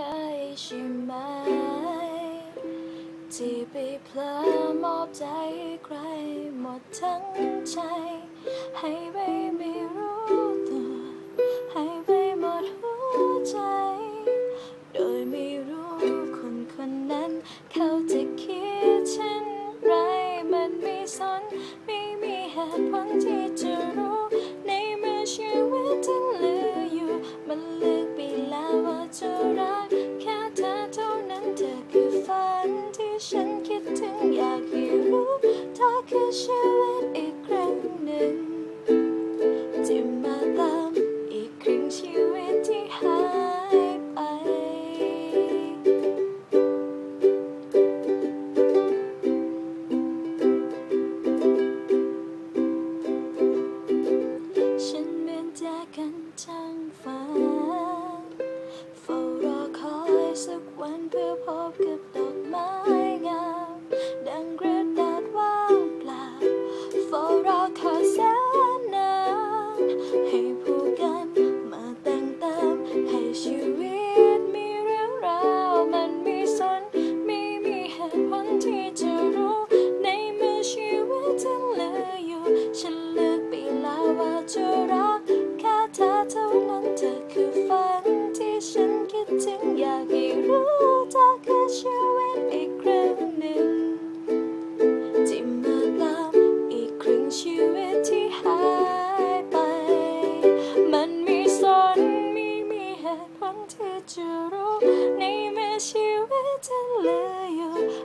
เคยใช่ไหม ที่ไปเพลอมอบใจใครหมดทั้งใจ ให้ไปไม่รู้ตัว ให้ไปหมดหัวใจ โดยไม่รู้คนคนนั้น เขาจะคิดฉันไร มันไม่สน ไม่มีเหตุผลที่จะรู้ ในเมื่อชีวิตทิ้งเหลืออยู่ มันเลือกไปแล้วว่าจะรัก do it. 스스로 내 맛이 왜 달라요.